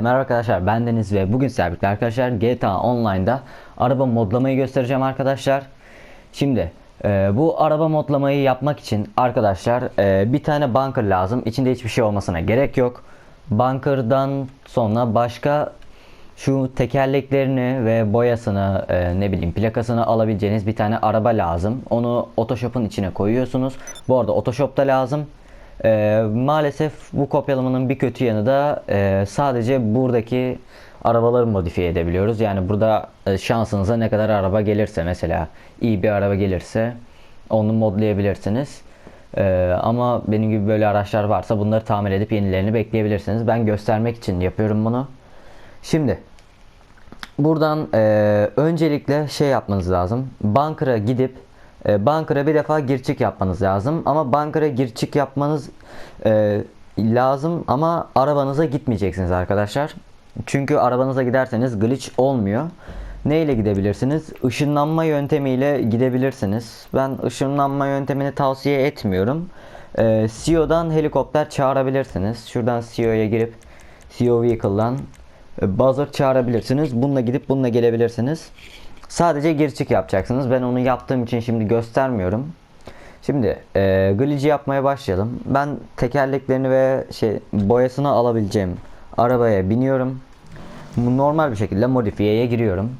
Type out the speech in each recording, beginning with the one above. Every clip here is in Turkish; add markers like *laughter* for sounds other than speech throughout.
Merhaba arkadaşlar ben Deniz ve bugün sizlerle arkadaşlar GTA Online'da araba modlamayı göstereceğim arkadaşlar. Şimdi e, bu araba modlamayı yapmak için arkadaşlar e, bir tane bunker lazım. İçinde hiçbir şey olmasına gerek yok. Bunker'dan sonra başka şu tekerleklerini ve boyasını e, ne bileyim plakasını alabileceğiniz bir tane araba lazım. Onu Photoshop'un içine koyuyorsunuz. Bu arada Photoshop'ta lazım. Ee, maalesef bu kopyalamanın bir kötü yanı da e, sadece buradaki arabaları modifiye edebiliyoruz. Yani burada e, şansınıza ne kadar araba gelirse mesela iyi bir araba gelirse onu modlayabilirsiniz. Ee, ama benim gibi böyle araçlar varsa bunları tamir edip yenilerini bekleyebilirsiniz. Ben göstermek için yapıyorum bunu. Şimdi buradan e, öncelikle şey yapmanız lazım. Bunker'a gidip e, Bunker'a bir defa gir çık yapmanız lazım. Ama Bunker'a gir çık yapmanız e, lazım ama arabanıza gitmeyeceksiniz arkadaşlar. Çünkü arabanıza giderseniz glitch olmuyor. Ne ile gidebilirsiniz? Işınlanma yöntemiyle gidebilirsiniz. Ben ışınlanma yöntemini tavsiye etmiyorum. E, CEO'dan helikopter çağırabilirsiniz. Şuradan CEO'ya girip CEO Vehicle'dan e, buzzer çağırabilirsiniz. Bununla gidip bununla gelebilirsiniz. Sadece gir çık yapacaksınız. Ben onu yaptığım için şimdi göstermiyorum. Şimdi e, glitch'i yapmaya başlayalım. Ben tekerleklerini ve şey boyasını alabileceğim arabaya biniyorum. Normal bir şekilde modifiyeye giriyorum.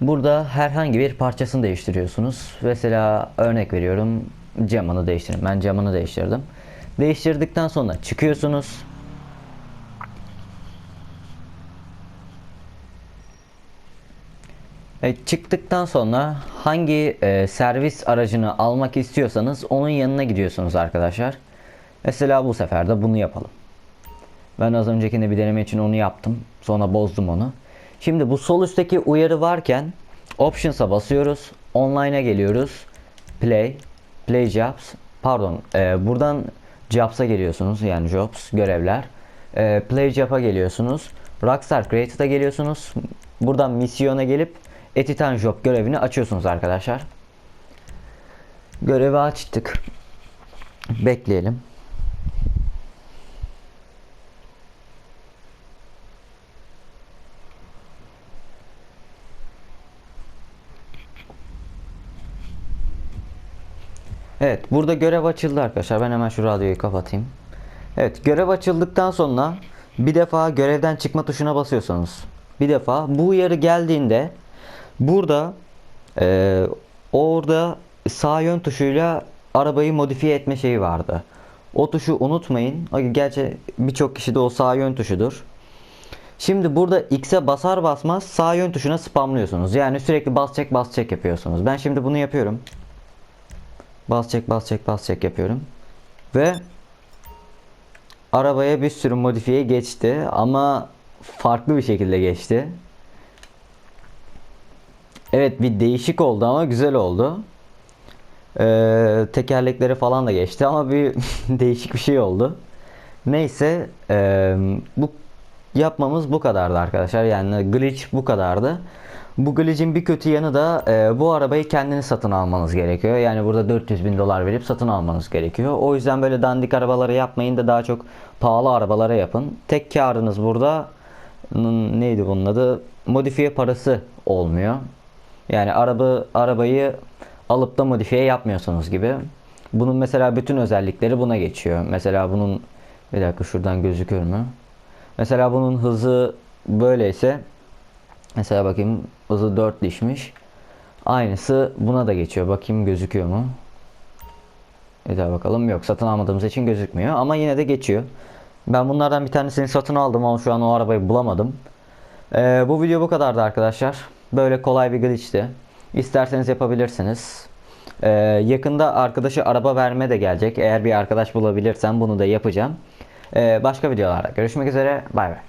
Burada herhangi bir parçasını değiştiriyorsunuz. Mesela örnek veriyorum camını değiştirin. Ben camını değiştirdim. Değiştirdikten sonra çıkıyorsunuz. Çıktıktan sonra hangi e, servis aracını almak istiyorsanız onun yanına gidiyorsunuz arkadaşlar. Mesela bu sefer de bunu yapalım. Ben az öncekinde bir deneme için onu yaptım. Sonra bozdum onu. Şimdi bu sol üstteki uyarı varken Options'a basıyoruz. Online'a geliyoruz. Play. Play Jobs. Pardon. E, buradan Jobs'a geliyorsunuz. Yani Jobs. Görevler. E, Play Job'a geliyorsunuz. Rockstar Created'a geliyorsunuz. Buradan misyona gelip Editan Job görevini açıyorsunuz arkadaşlar. Görevi açtık. Bekleyelim. Evet burada görev açıldı arkadaşlar. Ben hemen şu radyoyu kapatayım. Evet görev açıldıktan sonra bir defa görevden çıkma tuşuna basıyorsunuz. Bir defa bu uyarı geldiğinde burada e, orada sağ yön tuşuyla arabayı modifiye etme şeyi vardı. O tuşu unutmayın. Gerçi birçok kişi de o sağ yön tuşudur. Şimdi burada X'e basar basmaz sağ yön tuşuna spamlıyorsunuz. Yani sürekli bas çek bas çek yapıyorsunuz. Ben şimdi bunu yapıyorum. Bas çek bas çek bas çek yapıyorum. Ve arabaya bir sürü modifiye geçti ama farklı bir şekilde geçti. Evet bir değişik oldu ama güzel oldu. Ee, tekerlekleri falan da geçti ama bir *laughs* değişik bir şey oldu. Neyse e, bu yapmamız bu kadardı arkadaşlar. Yani glitch bu kadardı. Bu glitch'in bir kötü yanı da e, bu arabayı kendiniz satın almanız gerekiyor. Yani burada 400 bin dolar verip satın almanız gerekiyor. O yüzden böyle dandik arabaları yapmayın da daha çok pahalı arabalara yapın. Tek karınız burada neydi bunun adı? Modifiye parası olmuyor. Yani araba arabayı alıp da modifiye yapmıyorsunuz gibi. Bunun mesela bütün özellikleri buna geçiyor. Mesela bunun bir dakika şuradan gözükür mü? Mesela bunun hızı böyleyse mesela bakayım hızı 4 dişmiş. Aynısı buna da geçiyor. Bakayım gözüküyor mu? Bir daha bakalım. Yok satın almadığımız için gözükmüyor ama yine de geçiyor. Ben bunlardan bir tanesini satın aldım ama şu an o arabayı bulamadım. Ee, bu video bu kadardı arkadaşlar. Böyle kolay bir glitch'ti. İsterseniz yapabilirsiniz. Ee, yakında arkadaşı araba verme de gelecek. Eğer bir arkadaş bulabilirsem bunu da yapacağım. Ee, başka videolarda görüşmek üzere. Bay bay.